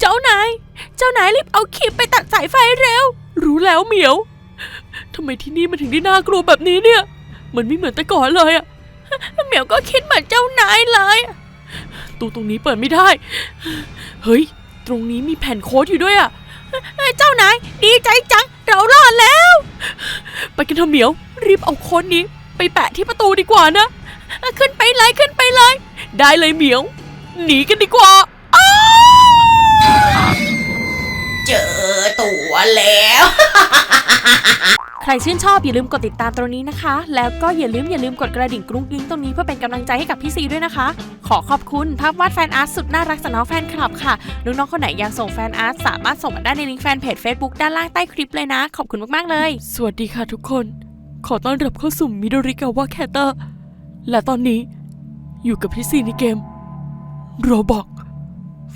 เจ้านาย เจ้านายรีบเอาครีมไปตัดสายไฟเร็ว รู้แล้วเหมียว ทำไมที่นี่มันถึงได้น่ากลัวแบบนี้เนี่ย มันไม่เหมือนแต่ก่อนเลยอะเหมียวก็คิดเหมือนเจ้านายเลยตู้ตรงนี้เปิดไม่ได้ เฮ้ย ตรงนี้มีแผ่นโค้ดอยู่ด้วยอะเจ้านายดีใจจัง เรารอดแล้ว ไปกันเถอะเหมียว รีบเอาโค้ดนี้ ไปแปะที่ประตูดีกว่านะ ขึ้นไปเลยขึ้นไปเลย ได้เลยเหมียว หนีกันดีกว่า เจอตัวแล้ว ใครชื่นชอบอย่าลืมกดติดตามตรงนี้นะคะ แล้วก็อย่าลืมอย่าลืมกดกระดิ่งกรุ้งกริ้งตรงนี้เพื่อเป็นกำลังใจให้กับพี่ซีด้วยนะคะ ขอขอบคุณภาพวาดแฟนอาร์ตสุดน่ารักจากน้องแฟนคลับค่ะ น้องๆคนไหนอยากส่งแฟนอาร์ตสามารถส่งมาได้ในลิงก์แฟนเพจ Facebook ด้านล่างใต้คลิปเลยนะ ขอบคุณมากๆเลย สวัสดีค่ะทุกคน ขอต้อนรับเข้าสู่มิโดริกาวะแคเตอร์ และตอนนี้ อยู่กับพี่ซีในเกมโรบอก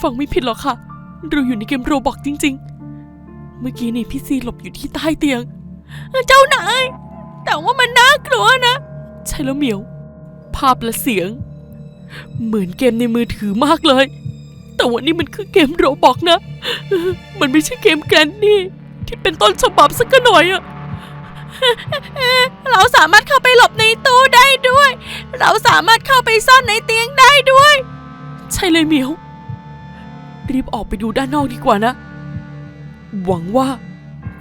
ฟังไม่ผิดหรอกค่ะ เราอยู่ในเกมโรบอกจริง ๆ เมื่อกี้นี่พี่ซีหลบอยู่ที่ใต้เตียง เจ้านาย แต่ว่ามันน่ากลัวนะ ใช่แล้วเหมียว ภาพและเสียง เหมือนเกมในมือถือมากเลย แต่ว่านี่มันคือเกมโรบอกนะ มันไม่ใช่เกมแกรนนี่ ที่เป็นต้นฉบับสักหน่อยอะเราสามารถเข้าไปหลบในตู้ได้ด้วย เราสามารถเข้าไปซ่อนในเตียงได้ด้วย ใช่เลยเหมียว รีบออกไปดูด้านนอกดีกว่านะ หวังว่า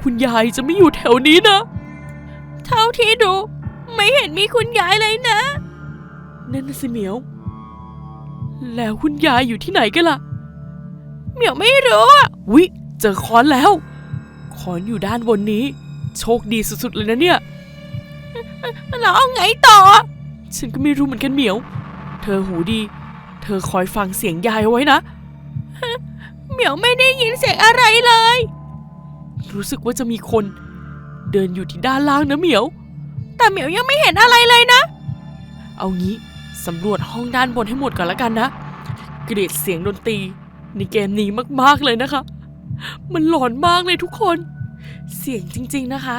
คุณยายจะไม่อยู่แถวนี้นะ เท่าที่ดู ไม่เห็นมีคุณยายเลยนะ นั่นน่ะสิเหมียว แล้วคุณยายอยู่ที่ไหนกันล่ะ เหมียวไม่รู้อะวิเจอค้อนแล้ว ค้อนอยู่ด้านบนนี้ โชคดีสุดๆเลยนะเนี่ยแล้วเอาไงต่อ ฉันก็ไม่รู้เหมือนกันเหมียว เธอหูดี เธอคอยฟังเสียงยายเอาไว้นะเห มียวไม่ได้ยินเสียงอะไรเลย รู้สึกว่าจะมีคน เดินอยู่ที่ด้านล่างนะเหมียว แต่เหมียวยังไม่เห็นอะไรเลยนะ เอางี้สำรวจห้องด้านบนให้หมดก่อนละกันนะ เกรดเสียงดนตรีในเกมนี้มากๆเลยนะคะ มันหลอนมากเลยทุกคน เสียงจริงๆนะคะ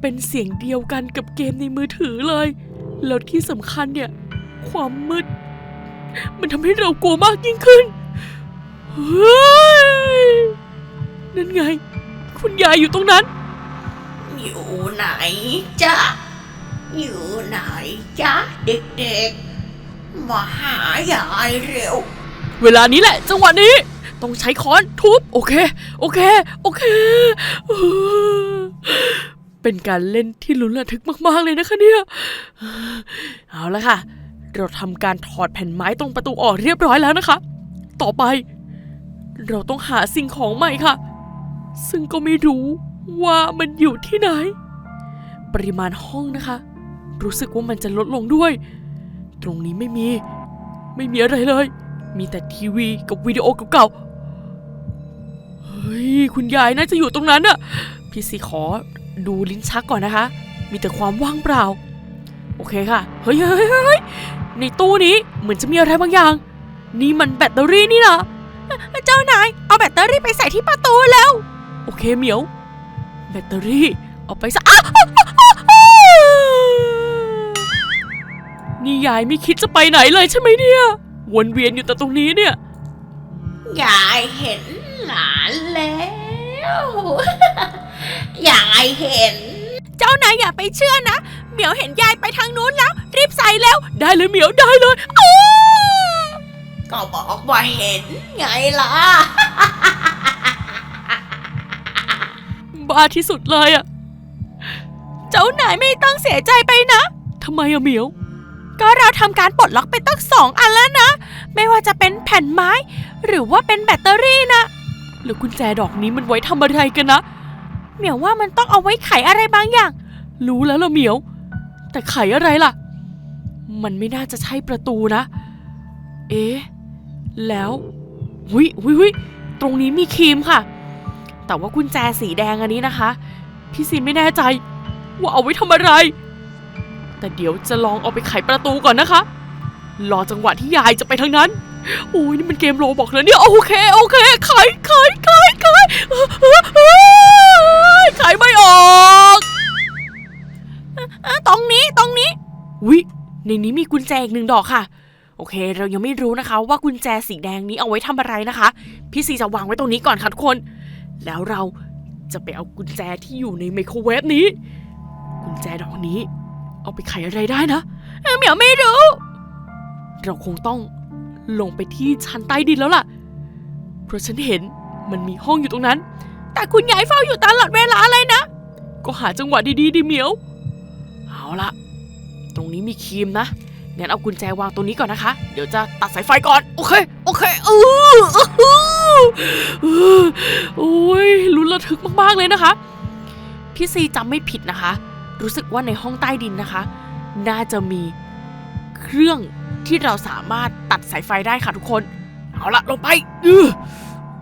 เป็นเสียงเดียวกันกับเกมในมือถือเลย แล้วที่สำคัญเนี่ย ความมืด มันทำให้เรากลัวมากยิ่งขึ้นเฮ้ย นั่นไง คุณยายอยู่ตรงนั้น อยู่ไหนจ๊ะ อยู่ไหนจ๊ะเด็กๆ มาหายายเร็ว เวลานี้แหละ จังหวะนี้ ต้องใช้ค้อนทุบ โอเค โอเค โอเคเออเป็นการเล่นที่ลุ้นระทึกมากๆเลยนะคะเนี่ย เอาละค่ะ เราทำการถอดแผ่นไม้ตรงประตูออกเรียบร้อยแล้วนะคะ ต่อไป เราต้องหาสิ่งของใหม่ค่ะ ซึ่งก็ไม่รู้ว่ามันอยู่ที่ไหน ปริมาณห้องนะคะ รู้สึกว่ามันจะลดลงด้วย ตรงนี้ไม่มี ไม่มีอะไรเลย มีแต่ทีวีกับวิดีโอเก่าๆ เฮ้ย คุณยายน่าจะอยู่ตรงนั้นอะพี่สีขอดูลิ้นชักก่อนนะคะ มีแต่ความว่างเปล่า โอเคค่ะ เฮ้ยเฮ้ยเฮ้ยเฮ้ยในตู้นี้เหมือนจะมีอะไรบางอย่าง นี่มันแบตเตอรี่นี่นะ เจ้านาย เอาแบตเตอรี่ไปใส่ที่ประตูแล้ว โอเคเหมียว แบตเตอรี่ เอาไปซะอ้าวนี่ยายไม่คิดจะไปไหนเลยใช่ไหมเนี่ย วนเวียนอยู่แต่ตรงนี้เนี่ย ยายเห็นหลานแล้ว ยายเห็น เจ้านายอย่าไปเชื่อนะ เหมียวเห็นยายไปทางนู้นแล้ว รีบใส่แล้ว ได้เลยเหมียวได้เลยอ้า ก็บอกว่าเห็นไงล่ะ บ้าที่สุดเลยอะเจ้านายไม่ต้องเสียใจไปนะทำไมอะเหมียว ก็เราทำการปลดล็อกไปตั้งสองอันแล้วนะ ไม่ว่าจะเป็นแผ่นไม้ หรือว่าเป็นแบตเตอรี่นะแล้วกุญแจดอกนี้มันไว้ทำอะไรกันนะ เหมียวว่ามันต้องเอาไว้ไขอะไรบางอย่าง รู้แล้วละเหมียว แต่ไขอะไรล่ะ มันไม่น่าจะใช่ประตูนะ เอ๊ะ แล้ววิวิวิตรงนี้มีครีมค่ะ แต่ว่ากุญแจสีแดงอันนี้นะคะ พี่ซีไม่แน่ใจ ว่าเอาไว้ทำอะไร แต่เดี๋ยวจะลองเอาไปไขประตูก่อนนะคะ รอจังหวะที่ยายจะไปทางนั้นโอ้ยนี่มันเกมโรบอกแล้วเนี่ยโอเคโอเคไขไขไขไขเอ้อเอ้อเอ้อไขไม่ออกตรงนี้ตรงนี้วิในนี้มีกุญแจอีกหนึ่งดอกค่ะ โอเค เรายังไม่รู้นะคะ ว่ากุญแจสีแดงนี้เอาไว้ทำอะไรนะคะ พี่ซีจะวางไว้ตรงนี้ก่อนค่ะทุกคน แล้วเราจะไปเอากุญแจที่อยู่ในไมโครเวฟนี้ กุญแจดอกนี้ เอาไปไขอะไรได้นะเอ้ยเหมียวไม่รู้ เราคงต้องลงไปที่ชั้นใต้ดินแล้วล่ะ เพราะฉันเห็นมันมีห้องอยู่ตรงนั้น แต่คุณยายเฝ้าอยู่ตลอดเวลาเลยนะ ก็หาจังหวะดีๆดิเหมียว เอาละตรงนี้มีครีมนะ งั้นเอากุญแจวางตรงนี้ก่อนนะคะ เดี๋ยวจะตัดสายไฟก่อน โอเค โอเคเออเออเอโอ้ยลุ้นระทึกมากๆเลยนะคะ พี่ซีจำไม่ผิดนะคะ รู้สึกว่าในห้องใต้ดินนะคะ น่าจะมีเครื่องที่เราสามารถตัดสายไฟได้ค่ะทุกคน เอาละลงไปออ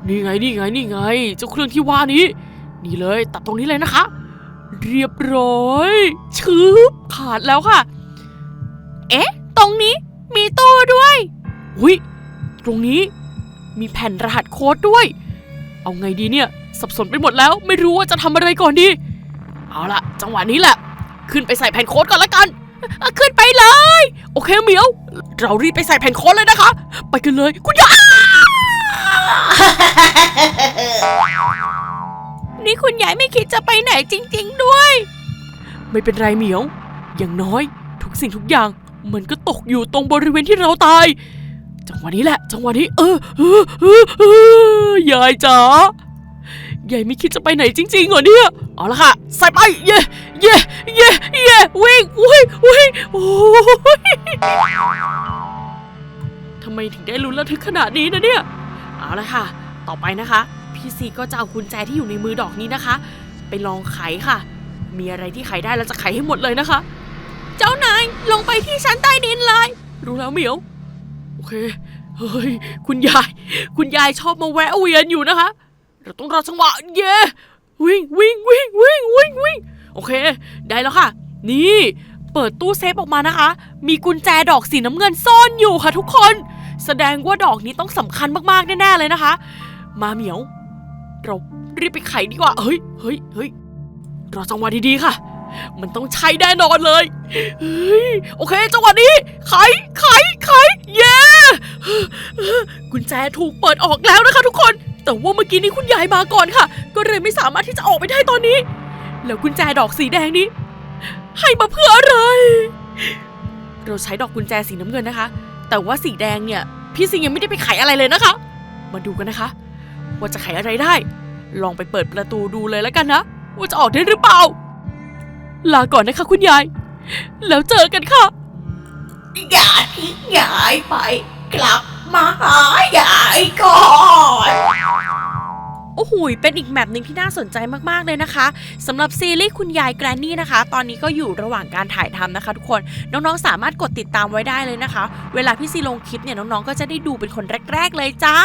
นี่ไงนี่ไงนี่ไง เจ้าเครื่องที่ว่านี้ นี่เลยตัดตรงนี้เลยนะคะ เรียบร้อยชืบขาดแล้วค่ะ เอ๊ะ ตรงนี้มีตู้ด้วยหุยตรงนี้มีแผ่นรหัสโค้ดด้วย เอาไงดีเนี่ย สับสนไปหมดแล้วไม่รู้ว่าจะทำอะไรก่อนดี เอาละจังหวะนี้แหละ ขึ้นไปใส่แผ่นโค้ดก่อนละกันเอ่อขึ้นไปเลย โอเคเหมียว เรารีบไปใส่แผ่นโค้ดเลยนะคะ ไปกันเลย คุณยายนี่คุณยายไม่คิดจะไปไหนจริง ๆ ด้วย ไม่เป็นไรเหมียว อย่างน้อย ทุกสิ่งทุกอย่าง มันก็ตกอยู่ตรงบริเวณที่เราตาย จังหวะนี้แหละ จังหวะนี้ เออเออเออเออยายจ๋ายายไม่คิดจะไปไหนจริงๆเหรอเนี่ย เอาละค่ะ ใส่ไป เย่เย่เย่เย่วิ่งวิ่งวิ่งโอ้ยทำไมถึงได้ลุ้นระทึกขนาดนี้นะเนี่ย เอาละค่ะ ต่อไปนะคะ พี่ซีก็จะเอากุญแจที่อยู่ในมือดอกนี้นะคะ ไปลองไขค่ะ มีอะไรที่ไขได้แล้วจะไขให้หมดเลยนะคะ ลงไปที่ชั้นใต้ดินเลย รู้แล้วเหมียว โอเค เฮ้ย คุณยาย คุณยายชอบมาแวะเวียนอยู่นะคะ เราต้องรอจังหวะ เย้วิ่งวิ่งวิ่งวิ่งวิ่งวิ่งโอเค ได้แล้วค่ะ นี่ เปิดตู้เซฟออกมานะคะ มีกุญแจดอกสีน้ำเงินซ่อนอยู่ค่ะทุกคน แสดงว่าดอกนี้ต้องสำคัญมากๆแน่ๆเลยนะคะ มาเหมียว เรารีบไปไขดีกว่า เฮ้ยเฮ้ยเฮ้ยรอจังหวะดีๆค่ะ มันต้องใช่แน่นอนเลยเฮ้ยโอเคจังหวะนี้ไขไขไขเย้กุญแจถูกเปิดออกแล้วนะคะทุกคน แต่ว่าเมื่อกี้นี้คุณยายมาก่อนค่ะ ก็เลยไม่สามารถที่จะออกไปได้ตอนนี้ แล้วกุญแจดอกสีแดงนี้ ให้มาเพื่ออะไร เราใช้ดอกกุญแจสีน้ำเงินนะคะ แต่ว่าสีแดงเนี่ย พี่สิงยังไม่ได้ไปไขอะไรเลยนะคะ มาดูกันนะคะ ว่าจะไขอะไรได้ ลองไปเปิดประตูดูเลยแล้วกันนะ ว่าจะออกได้หรือเปล่า ลาก่อนนะคะคุณยาย แล้วเจอกันค่ะ อย่าทิ้งยายไป กลับมาหายายก่อน โอ้โหเป็นอีกแมปหนึ่งที่น่าสนใจมากๆเลยนะคะสำหรับซีรีส์คุณยายแกรนนี่นะคะ ตอนนี้ก็อยู่ระหว่างการถ่ายทำนะคะ ทุกคนน้องๆสามารถกดติดตามไว้ได้เลยนะคะ เวลาพี่ซีลงคลิปเนี่ยน้องๆก็จะได้ดูเป็นคนแรก ๆ เลยจ้า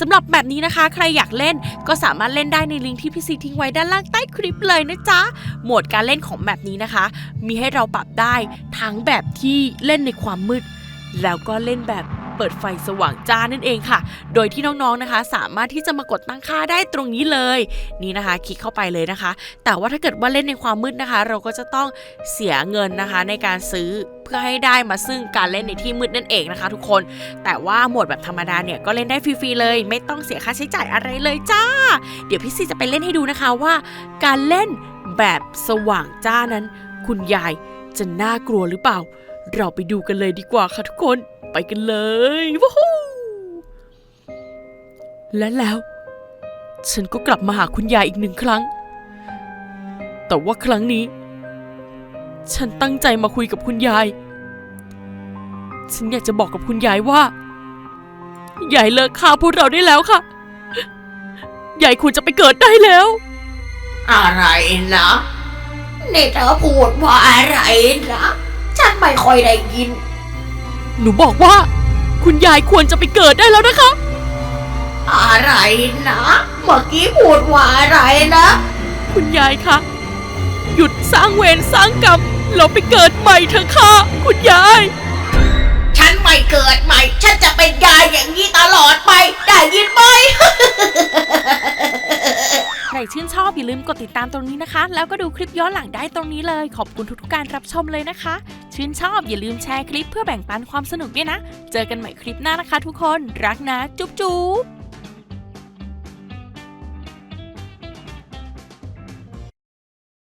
สำหรับแบบนี้นะคะ ใครอยากเล่นก็สามารถเล่นได้ในลิงก์ที่พี่ซีทิ้งไว้ด้านล่างใต้คลิปเลยนะจ๊ะโหมดการเล่นของแบบนี้นะคะ มีให้เราปรับได้ทั้งแบบที่เล่นในความมืด แล้วก็เล่นแบบ เปิดไฟสว่างจ้านั่นเองค่ะ โดยที่น้องๆนะคะ สามารถที่จะมากดตั้งค่าได้ตรงนี้เลย นี่นะคะ คลิกเข้าไปเลยนะคะ แต่ว่าถ้าเกิดว่าเล่นในความมืดนะคะ เราก็จะต้องเสียเงินนะคะในการซื้อเพื่อให้ได้มาซึ่งการเล่นในที่มืดนั่นเองนะคะ ทุกคน แต่ว่าโหมดแบบธรรมดาเนี่ยก็เล่นได้ฟรีๆเลย ไม่ต้องเสียค่าใช้จ่ายอะไรเลยจ้า เดี๋ยวพี่ซีจะไปเล่นให้ดูนะคะว่า การเล่นแบบสว่างจ้านั้น คุณยายจะน่ากลัวหรือเปล่า เราไปดูกันเลยดีกว่าค่ะทุกคน ไปกันเลยว้าวและแล้ว ฉันก็กลับมาหาคุณยายอีกหนึ่งครั้ง แต่ว่าครั้งนี้ ฉันตั้งใจมาคุยกับคุณยาย ฉันอยากจะบอกกับคุณยายว่า ยายเลิกฆ่าพวกเราได้แล้วค่ะ ยายควรจะไปเกิดได้แล้ว อะไรนะนี่เธอพูดว่าอะไรนะ ฉันไม่ค่อยได้ยิน หนูบอกว่า คุณยายควรจะไปเกิดได้แล้วนะคะ อะไรนะเมื่อกี้พูดว่าอะไรนะ คุณยายคะหยุดสร้างเวรสร้างกรรมเราไปเกิดใหม่เถอะค่ะ คุณยาย ฉันไม่เกิดใหม่ ฉันจะเป็นยายอย่างนี้ตลอดไป ได้ยินไหม ใครชื่นชอบอย่าลืมกดติดตามตรงนี้นะคะ แล้วก็ดูคลิปย้อนหลังได้ตรงนี้เลย ขอบคุณทุกๆการรับชมเลยนะคะ ชื่นชอบอย่าลืมแชร์คลิปเพื่อแบ่งปันความสนุกด้วยนะ เจอกันใหม่คลิปหน้านะคะทุกคน รักนะ จุ๊บจุ๊บ